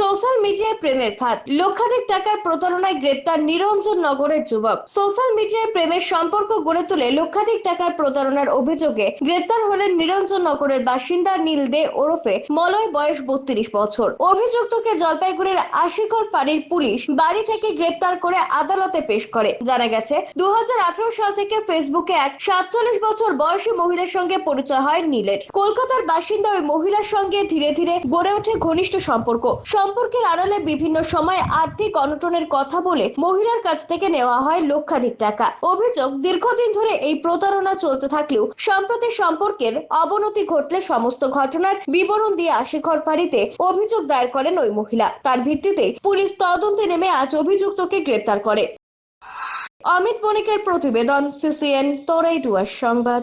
Social মিডিয়ায় প্রেমের ফাঁদ। লক্ষাধিক টাকার প্রতারণায় গ্রেপ্তার নিরঞ্জন নগরের যুবক। সোশ্যাল মিডিয়ায় প্রেমের সম্পর্ক গড়ে তুলে লক্ষাধিক টাকার প্রতারণার অভিযোগে গ্রেপ্তার হলেন নিরঞ্জন নগরের বাসিন্দা নীল দে ওরফে মলয়, বয়স বত্রিশ বছর। অভিযুক্তকে জলপাইগুড়ির আশিকর ফাঁড়ির পুলিশ বাড়ি থেকে গ্রেপ্তার করে আদালতে পেশ করে। জানা গেছে দু হাজার আঠারো সাল থেকে ফেসবুকে এক সাতচল্লিশ বছর বয়সী মহিলার সঙ্গে পরিচয় হয় নীলের। কলকাতার বাসিন্দা ওই মহিলার সঙ্গে ধীরে ধীরে গড়ে ওঠে ঘনিষ্ঠ সম্পর্ক। সম্পর্কের আড়ালে বিভিন্ন সময় আর্থিক অনটনের কথা বলে মহিলার কাছ থেকে নেওয়া হয় লক্ষাধিক টাকা। অভিযোগ, দীর্ঘদিন ধরে এই প্রতারণা চলতে থাকলেও সম্প্রতি সম্পর্কের অবনতি ঘটলে সমস্ত ঘটনার বিবরণ দিয়ে আশিখর ফাঁড়িতে অভিযোগ দায়ের করেন ওই মহিলা। তার ভিত্তিতে পুলিশ তদন্তে নেমে আজ অভিযুক্তকে গ্রেপ্তার করে। অমিত বণিকের প্রতিবেদন, সিসিএন তরাইডুয়ার সংবাদ।